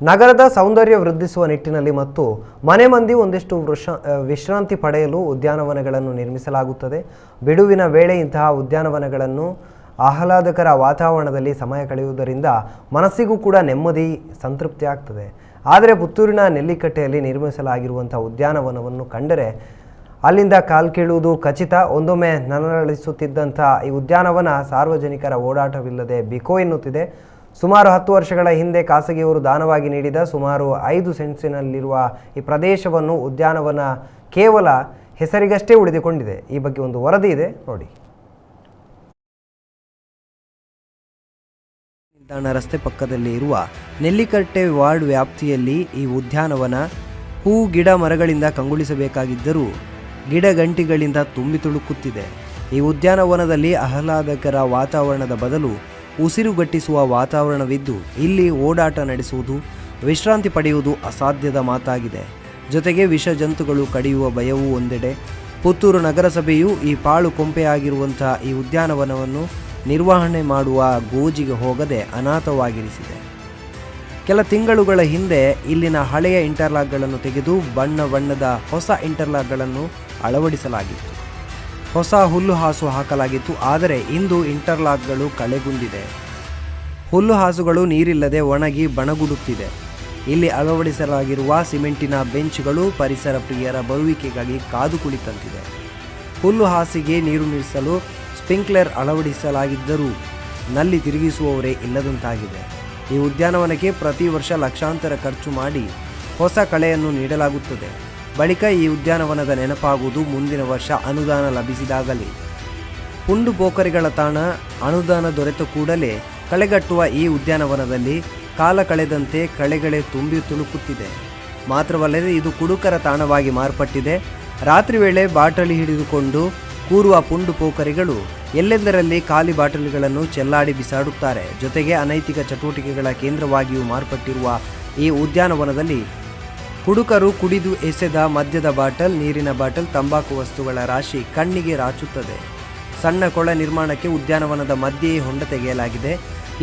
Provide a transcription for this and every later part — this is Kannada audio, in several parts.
ನಗರದ ಸೌಂದರ್ಯ ವೃದ್ಧಿಸುವ ನಿಟ್ಟಿನಲ್ಲಿ ಮತ್ತು ಮನೆ ಮಂದಿ ಒಂದಿಷ್ಟು ವೃಷ ವಿಶ್ರಾಂತಿ ಪಡೆಯಲು ಉದ್ಯಾನವನಗಳನ್ನು ನಿರ್ಮಿಸಲಾಗುತ್ತದೆ. ಬಿಡುವಿನ ವೇಳೆ ಇಂತಹ ಉದ್ಯಾನವನಗಳನ್ನು ಆಹ್ಲಾದಕರ ವಾತಾವರಣದಲ್ಲಿ ಸಮಯ ಕಳೆಯುವುದರಿಂದ ಮನಸ್ಸಿಗೂ ಕೂಡ ನೆಮ್ಮದಿ, ಸಂತೃಪ್ತಿ ಆಗ್ತದೆ. ಆದರೆ ಪುತ್ತೂರಿನ ನೆಲ್ಲಿಕಟ್ಟೆಯಲ್ಲಿ ನಿರ್ಮಿಸಲಾಗಿರುವಂಥ ಉದ್ಯಾನವನವನ್ನು ಕಂಡರೆ ಅಲ್ಲಿಂದ ಕಾಲ್ ಕೀಳುವುದು ಖಚಿತ. ಒಂದೊಮ್ಮೆ ನನ್ನಳಿಸುತ್ತಿದ್ದಂಥ ಈ ಉದ್ಯಾನವನ ಸಾರ್ವಜನಿಕರ ಓಡಾಟವಿಲ್ಲದೆ ಬಿಕೋ ಎನ್ನುತ್ತಿದೆ. ಸುಮಾರು ಹತ್ತು ವರ್ಷಗಳ ಹಿಂದೆ ಖಾಸಗಿಯವರು ದಾನವಾಗಿ ನೀಡಿದ ಸುಮಾರು ಐದು ಸೆಂಟ್ಸಿನಲ್ಲಿರುವ ಈ ಪ್ರದೇಶವನ್ನು ಉದ್ಯಾನವನ ಕೇವಲ ಹೆಸರಿಗಷ್ಟೇ ಉಳಿದುಕೊಂಡಿದೆ. ಈ ಬಗ್ಗೆ ಒಂದು ವರದಿ ಇದೆ. ನೋಡಿ. ನಿಲ್ದಾಣ ರಸ್ತೆ ಪಕ್ಕದಲ್ಲಿ ಇರುವ ನೆಲ್ಲಿಕಟ್ಟೆ ವಾರ್ಡ್ ವ್ಯಾಪ್ತಿಯಲ್ಲಿ ಈ ಉದ್ಯಾನವನ ಹೂ, ಗಿಡ, ಮರಗಳಿಂದ ಕಂಗೊಳಿಸಬೇಕಾಗಿದ್ದರೂ ಗಿಡ ಗಂಟಿಗಳಿಂದ ತುಂಬಿ ತುಳುಕುತ್ತಿದೆ. ಈ ಉದ್ಯಾನವನದಲ್ಲಿ ಆಹ್ಲಾದಕರ ವಾತಾವರಣದ ಬದಲು ಉಸಿರುಗಟ್ಟಿಸುವ ವಾತಾವರಣವಿದ್ದು ಇಲ್ಲಿ ಓಡಾಟ ನಡೆಸುವುದು, ವಿಶ್ರಾಂತಿ ಪಡೆಯುವುದು ಅಸಾಧ್ಯದ ಮಾತಾಗಿದೆ. ಜೊತೆಗೆ ವಿಷ ಜಂತುಗಳು ಕಡಿಯುವ ಭಯವೂ ಒಂದೆಡೆ. ಪುತ್ತೂರು ನಗರಸಭೆಯು ಈ ಪಾಳು ಕೊಂಪೆಯಾಗಿರುವಂತಹ ಈ ಉದ್ಯಾನವನವನ್ನು ನಿರ್ವಹಣೆ ಮಾಡುವ ಗೋಜಿಗೆ ಹೋಗದೆ ಅನಾಥವಾಗಿರಿಸಿದೆ. ಕೆಲ ತಿಂಗಳುಗಳ ಹಿಂದೆ ಇಲ್ಲಿನ ಹಳೆಯ ಇಂಟರ್ಲಾಕ್ಗಳನ್ನು ತೆಗೆದು ಬಣ್ಣ ಬಣ್ಣದ ಹೊಸ ಇಂಟರ್ಲಾಕ್ಗಳನ್ನು ಅಳವಡಿಸಲಾಗಿತ್ತು. ಹೊಸ ಹುಲ್ಲು ಹಾಸು ಹಾಕಲಾಗಿತ್ತು, ಆದರೆ ಇಂದು ಇಂಟರ್ಲಾಕ್ಗಳು ಕಳೆಗುಂದಿದೆ. ಹುಲ್ಲು ಹಾಸುಗಳು ನೀರಿಲ್ಲದೆ ಒಣಗಿ ಬಣಗುಡುತ್ತಿದೆ. ಇಲ್ಲಿ ಅಳವಡಿಸಲಾಗಿರುವ ಸಿಮೆಂಟಿನ ಬೆಂಚ್ಗಳು ಪರಿಸರ ಪ್ರಿಯರ ಬರುವಿಕೆಗಾಗಿ ಕಾದು ಕುಳಿತಂತಿದೆ. ಹುಲ್ಲು ಹಾಸಿಗೆ ನೀರು ನಿಲ್ಲಿಸಲು ಸ್ಪ್ರಿಂಕ್ಲರ್ ಅಳವಡಿಸಲಾಗಿದ್ದರೂ ನಲ್ಲಿ ತಿರುಗಿಸುವವರೇ ಇಲ್ಲದಂತಾಗಿದೆ. ಈ ಉದ್ಯಾನವನಕ್ಕೆ ಪ್ರತಿ ವರ್ಷ ಲಕ್ಷಾಂತರ ಖರ್ಚು ಮಾಡಿ ಹೊಸ ಕಳೆಯನ್ನು ನೀಡಲಾಗುತ್ತದೆ. ಬಳಿಕ ಈ ಉದ್ಯಾನವನದ ನೆನಪಾಗುವುದು ಮುಂದಿನ ವರ್ಷ ಅನುದಾನ ಲಭಿಸಿದಾಗಲಿ. ಪುಂಡು ಬೋಕರಿಗಳ ತಾಣ ಅನುದಾನ ದೊರೆತ ಕೂಡಲೇ ಕಳೆಗಟ್ಟುವ ಈ ಉದ್ಯಾನವನದಲ್ಲಿ ಕಾಲ ಕಳೆದಂತೆ ಕಳೆಗಳೇ ತುಂಬಿ ತುಳುಕುತ್ತಿದೆ. ಮಾತ್ರವಲ್ಲದೆ ಇದು ಕುಡುಕರ ತಾಣವಾಗಿ ಮಾರ್ಪಟ್ಟಿದೆ. ರಾತ್ರಿ ವೇಳೆ ಬಾಟಲಿ ಹಿಡಿದುಕೊಂಡು ಕೂರುವ ಪುಂಡು ಪೋಖರಿಗಳು ಎಲ್ಲೆಂದರಲ್ಲಿ ಖಾಲಿ ಬಾಟಲಿಗಳನ್ನು ಚೆಲ್ಲಾಡಿ ಬಿಸಾಡುತ್ತಾರೆ. ಜೊತೆಗೆ ಅನೈತಿಕ ಚಟುವಟಿಕೆಗಳ ಕೇಂದ್ರವಾಗಿಯೂ ಮಾರ್ಪಟ್ಟಿರುವ ಈ ಉದ್ಯಾನವನದಲ್ಲಿ ಕುಡುಕರು ಕುಡಿದು ಎಸೆದ ಮದ್ಯದ ಬಾಟಲ್, ನೀರಿನ ಬಾಟಲ್, ತಂಬಾಕು ವಸ್ತುಗಳ ರಾಶಿ ಕಣ್ಣಿಗೆ ರಾಚುತ್ತದೆ. ಸಣ್ಣ ಕೊಳ ನಿರ್ಮಾಣಕ್ಕೆ ಉದ್ಯಾನವನದ ಮಧ್ಯೆಯೇ ಹೊಂಡ ತೆಗೆಯಲಾಗಿದೆ.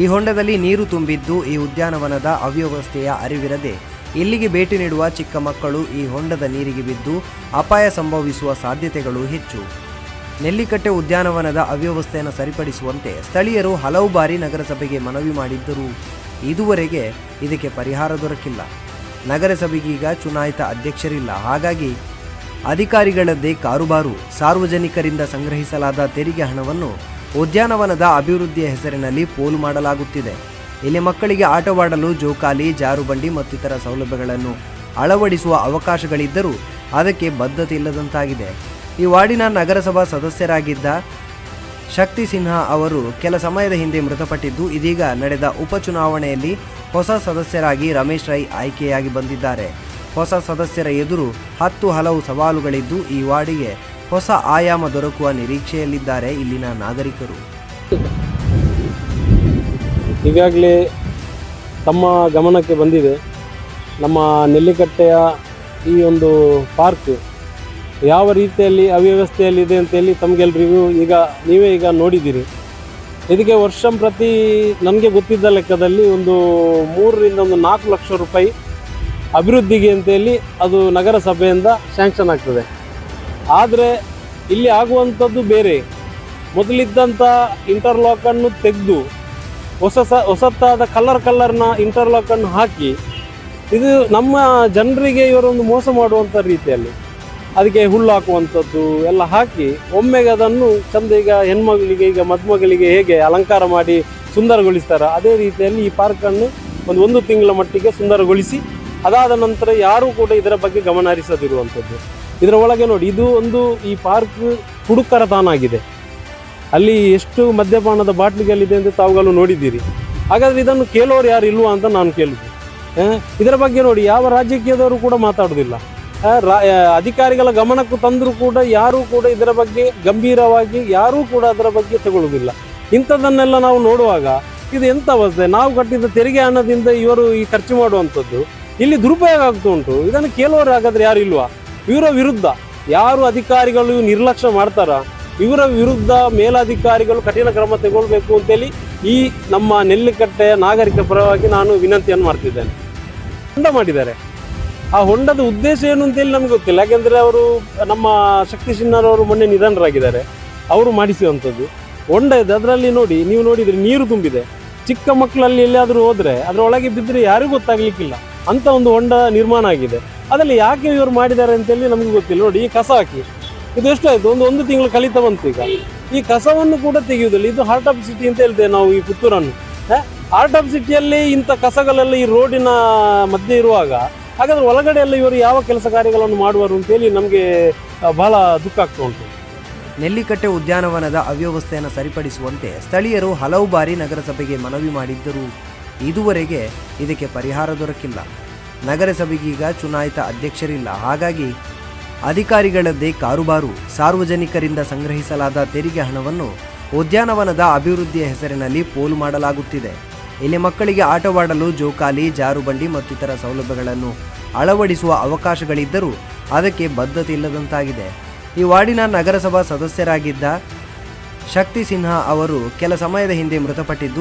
ಈ ಹೊಂಡದಲ್ಲಿ ನೀರು ತುಂಬಿದ್ದು ಈ ಉದ್ಯಾನವನದ ಅವ್ಯವಸ್ಥೆಯ ಅರಿವಿರದೆ, ಇಲ್ಲಿಗೆ ಭೇಟಿ ನೀಡುವ ಚಿಕ್ಕ ಮಕ್ಕಳು ಈ ಹೊಂಡದ ನೀರಿಗೆ ಬಿದ್ದು ಅಪಾಯ ಸಂಭವಿಸುವ ಸಾಧ್ಯತೆಗಳು ಹೆಚ್ಚು. ನೆಲ್ಲಿಕಟ್ಟೆ ಉದ್ಯಾನವನದ ಅವ್ಯವಸ್ಥೆಯನ್ನು ಸರಿಪಡಿಸುವಂತೆ ಸ್ಥಳೀಯರು ಹಲವು ಬಾರಿ ನಗರಸಭೆಗೆ ಮನವಿ ಮಾಡಿದ್ದರೂ. ಇದುವರೆಗೆ ಇದಕ್ಕೆ ಪರಿಹಾರ ದೊರಕಿಲ್ಲ. ನಗರಸಭೆಗೀಗ ಚುನಾಯಿತ ಅಧ್ಯಕ್ಷರಿಲ್ಲ. ಹಾಗಾಗಿ ಅಧಿಕಾರಿಗಳದ್ದೇ ಕಾರುಬಾರು. ಸಾರ್ವಜನಿಕರಿಂದ ಸಂಗ್ರಹಿಸಲಾದ ತೆರಿಗೆ ಹಣವನ್ನು ಉದ್ಯಾನವನದ ಅಭಿವೃದ್ಧಿಯ ಹೆಸರಿನಲ್ಲಿ ಪೋಲು ಮಾಡಲಾಗುತ್ತಿದೆ. ಇಲ್ಲಿ ಮಕ್ಕಳಿಗೆ ಆಟವಾಡಲು ಜೋಕಾಲಿ, ಜಾರುಬಂಡಿ ಮತ್ತಿತರ ಸೌಲಭ್ಯಗಳನ್ನು ಅಳವಡಿಸುವ ಅವಕಾಶಗಳಿದ್ದರೂ ಅದಕ್ಕೆ ಬದ್ಧತೆ ಇಲ್ಲದಂತಾಗಿದೆ. ಈ ವಾರ್ಡಿನ ನಗರಸಭಾ ಸದಸ್ಯರಾಗಿದ್ದ ಶಕ್ತಿ ಸಿನ್ಹಾ ಅವರು ಕೆಲ ಸಮಯದ ಹಿಂದೆ ಮೃತಪಟ್ಟಿದ್ದು, ಇದೀಗ ನಡೆದ ಉಪಚುನಾವಣೆಯಲ್ಲಿ ಹೊಸ ಸದಸ್ಯರಾಗಿ ರಮೇಶ್ ರೈ ಆಯ್ಕೆಯಾಗಿ ಬಂದಿದ್ದಾರೆ. ಹೊಸ ಸದಸ್ಯರ ಎದುರು ಹತ್ತು ಹಲವು ಸವಾಲುಗಳಿದ್ದು ಈ ವಾರ್ಡಿಗೆ ಹೊಸ ಆಯಾಮ ದೊರಕುವ ನಿರೀಕ್ಷೆಯಲ್ಲಿದ್ದಾರೆ ಇಲ್ಲಿನ ನಾಗರಿಕರು. ಈಗಾಗಲೇ ತಮ್ಮ ಗಮನಕ್ಕೆ ಬಂದಿದೆ. ನಮ್ಮ ನೆಲ್ಲಿಕಟ್ಟೆಯ ಈ ಒಂದು ಪಾರ್ಕ್ ಯಾವ ರೀತಿಯಲ್ಲಿ ಅವ್ಯವಸ್ಥೆಯಲ್ಲಿದೆ ಅಂತೇಳಿ ತಮಗೆಲ್ರಿಗೂ ಈಗ ನೀವೇ ಈಗ ನೋಡಿದ್ದೀರಿ. ಇದಕ್ಕೆ ವರ್ಷ ಪ್ರತಿ ನನಗೆ ಗೊತ್ತಿದ್ದ ಲೆಕ್ಕದಲ್ಲಿ ಒಂದು ಮೂರರಿಂದ ಒಂದು ನಾಲ್ಕು ಲಕ್ಷ ರೂಪಾಯಿ ಅಭಿವೃದ್ಧಿಗೆ ಅಂತೇಳಿ ಅದು ನಗರಸಭೆಯಿಂದ ಸ್ಯಾಂಕ್ಷನ್ ಆಗ್ತದೆ. ಆದರೆ ಇಲ್ಲಿ ಆಗುವಂಥದ್ದು ಬೇರೆ. ಮೊದಲಿದ್ದಂಥ ಇಂಟರ್ಲಾಕನ್ನು ತೆಗೆದು ಹೊಸ ಸ, ಹೊಸತಾದ ಕಲರ್ ಕಲರ್ನ ಇಂಟರ್ಲಾಕನ್ನು ಹಾಕಿ, ಇದು ನಮ್ಮ ಜನರಿಗೆ ಇವರೊಂದು ಮೋಸ ಮಾಡುವಂಥ ರೀತಿಯಲ್ಲಿ. ಅದಕ್ಕೆ ಹುಲ್ಲು ಹಾಕುವಂಥದ್ದು ಎಲ್ಲ ಹಾಕಿ ಒಮ್ಮೆಗೆ ಅದನ್ನು ಚಂದ ಈಗ ಹೆಣ್ಮಗಳಿಗೆ ಈಗ ಮದುಮಗಳಿಗೆ ಹೇಗೆ ಅಲಂಕಾರ ಮಾಡಿ ಸುಂದರಗೊಳಿಸ್ತಾರೆ ಅದೇ ರೀತಿಯಲ್ಲಿ ಈ ಪಾರ್ಕನ್ನು ಒಂದು ಒಂದು ತಿಂಗಳ ಮಟ್ಟಿಗೆ ಸುಂದರಗೊಳಿಸಿ ಅದಾದ ನಂತರ ಯಾರೂ ಕೂಡ ಇದರ ಬಗ್ಗೆ ಗಮನ ಹರಿಸದಿರುವಂಥದ್ದು ಇದರ ಒಳಗೆ ನೋಡಿ ಇದು ಒಂದು ಈ ಪಾರ್ಕ್ ಹುಡುಕರ ತಾನಾಗಿದೆ ಅಲ್ಲಿ ಎಷ್ಟು ಮದ್ಯಪಾನದ ಬಾಟ್ಲಿಗಳಿದೆ ಅಂತ ತಾವುಗಳು ನೋಡಿದ್ದೀರಿ. ಹಾಗಾದರೆ ಇದನ್ನು ಕೇಳೋರು ಯಾರು ಇಲ್ವಾ ಅಂತ ನಾನು ಕೇಳಿದ್ದೆ. ಇದರ ಬಗ್ಗೆ ನೋಡಿ ಯಾವ ರಾಜಕೀಯದವರು ಕೂಡ ಆ, ಅಧಿಕಾರಿಗಳ ಗಮನಕ್ಕೂ ತಂದರೂ ಕೂಡ ಯಾರೂ ಕೂಡ ಇದರ ಬಗ್ಗೆ ಗಂಭೀರವಾಗಿ ಯಾರೂ ಕೂಡ ಅದರ ಬಗ್ಗೆ ತಗೊಳ್ಳುವುದಿಲ್ಲ ಇಂಥದ್ದನ್ನೆಲ್ಲ ನಾವು ನೋಡುವಾಗ ಇದು ಎಂಥ ಅವಸ್ಥೆ? ನಾವು ಕಟ್ಟಿದ ತೆರಿಗೆ ಹಣದಿಂದ ಇವರು ಈ ಖರ್ಚು ಮಾಡುವಂಥದ್ದು. ಇಲ್ಲಿ ದುರುಪಯೋಗ ಆಗ್ತಾ ಉಂಟು. ಇದನ್ನು ಕೇಳುವವರು ಹಾಗಾದ್ರೆ ಯಾರು ಇಲ್ವಾ? ಇವರ ವಿರುದ್ಧ ಯಾರು ಅಧಿಕಾರಿಗಳು ನಿರ್ಲಕ್ಷ್ಯ ಮಾಡ್ತಾರ? ಇವರ ವಿರುದ್ಧ ಮೇಲಾಧಿಕಾರಿಗಳು ಕಠಿಣ ಕ್ರಮ ತಗೊಳ್ಬೇಕು ಅಂತೇಳಿ ಈ ನಮ್ಮ ನೆಲ್ಲಿಕಟ್ಟೆಯ ನಾಗರಿಕ ಪರವಾಗಿ ನಾನು ವಿನಂತಿಯನ್ನು ಮಾಡ್ತಿದ್ದೇನೆ. ಮಾಡಿದ್ದಾರೆ. ಆ ಹೊಂಡದ ಉದ್ದೇಶ ಏನು ಅಂತೇಳಿ ನಮ್ಗೆ ಗೊತ್ತಿಲ್ಲ. ಯಾಕೆಂದ್ರೆ ಅವರು ನಮ್ಮ ಶಕ್ತಿ ಸಿನ್ಹಾರವರು ಮೊನ್ನೆ ನಿಧನರಾಗಿದ್ದಾರೆ. ಅವರು ಮಾಡಿಸುವಂಥದ್ದು. ಹೊಂಡ ಇದೆ. ಅದರಲ್ಲಿ ನೋಡಿ, ನೀವು ನೋಡಿದ್ರೆ ನೀರು ತುಂಬಿದೆ. ಚಿಕ್ಕ ಮಕ್ಕಳಲ್ಲಿ ಎಲ್ಲಿಯಾದರೂ ಹೋದ್ರೆ ಅದರೊಳಗೆ ಬಿದ್ದರೆ ಯಾರಿಗೂ ಗೊತ್ತಾಗ್ಲಿಕ್ಕಿಲ್ಲ. ಅಂತ ಒಂದು ಹೊಂಡ ನಿರ್ಮಾಣ ಆಗಿದೆ. ಅದರಲ್ಲಿ ಯಾಕೆ ಇವರು ಮಾಡಿದ್ದಾರೆ ಅಂತೇಳಿ ನಮಗೆ ಗೊತ್ತಿಲ್ಲ. ನೋಡಿ, ಈ ಕಸ ಹಾಕಿ. ಇದು ಎಷ್ಟು ಆಯಿತು? ಒಂದು ಒಂದು ತಿಂಗಳು ಕಲಿತಾ ಬಂತು ಈಗ. ಈ ಕಸವನ್ನು ಕೂಡ ತೆಗೆಯುವುದಿಲ್ಲ ಇದು ಹಾರ್ಟ್ ಆಫ್ ಸಿಟಿ ಅಂತ ಹೇಳ್ತೇವೆ ನಾವು ಈ ಪುತ್ತೂರನ್ನು. ಹಾರ್ಟ್ ಆಫ್ ಸಿಟಿಯಲ್ಲಿ ಇಂಥ ಕಸಗಳೆಲ್ಲ ಈ ರೋಡಿನ ಮಧ್ಯೆ ಇರುವಾಗ ಹಾಗಾದ್ರೆ ಒಳಗಡೆ ಎಲ್ಲ ಇವರು ಯಾವ ಕೆಲಸ ಕಾರ್ಯಗಳನ್ನು ಮಾಡುವರು ಅಂತೇಳಿ ನಮಗೆ ಬಹಳ ದುಃಖ ಆಗ್ತಾ ಉಂಟು. ನೆಲ್ಲಿಕಟ್ಟೆ ಉದ್ಯಾನವನದ ಅವ್ಯವಸ್ಥೆಯನ್ನು ಸರಿಪಡಿಸುವಂತೆ ಸ್ಥಳೀಯರು ಹಲವು ಬಾರಿ ನಗರಸಭೆಗೆ ಮನವಿ ಮಾಡಿದ್ದರೂ. ಇದುವರೆಗೆ ಇದಕ್ಕೆ ಪರಿಹಾರ ದೊರಕಿಲ್ಲ. ನಗರಸಭೆಗೀಗ ಚುನಾಯಿತ ಅಧ್ಯಕ್ಷರಿಲ್ಲ. ಹಾಗಾಗಿ ಅಧಿಕಾರಿಗಳದ್ದೇ ಕಾರುಬಾರು. ಸಾರ್ವಜನಿಕರಿಂದ ಸಂಗ್ರಹಿಸಲಾದ ತೆರಿಗೆ ಹಣವನ್ನು ಉದ್ಯಾನವನದ ಅಭಿವೃದ್ಧಿಯ ಹೆಸರಿನಲ್ಲಿ ಪೋಲು ಮಾಡಲಾಗುತ್ತಿದೆ. ಇಲ್ಲಿ ಮಕ್ಕಳಿಗೆ ಆಟವಾಡಲು ಜೋಕಾಲಿ, ಜಾರುಬಂಡಿ ಮತ್ತಿತರ ಸೌಲಭ್ಯಗಳನ್ನು ಅಳವಡಿಸುವ ಅವಕಾಶಗಳಿದ್ದರೂ ಅದಕ್ಕೆ ಬದ್ಧತೆ ಇಲ್ಲದಂತಾಗಿದೆ. ಈ ವಾರ್ಡಿನ ನಗರಸಭಾ ಸದಸ್ಯರಾಗಿದ್ದ ಶಕ್ತಿ ಸಿನ್ಹಾ ಅವರು ಕೆಲ ಸಮಯದ ಹಿಂದೆ ಮೃತಪಟ್ಟಿದ್ದು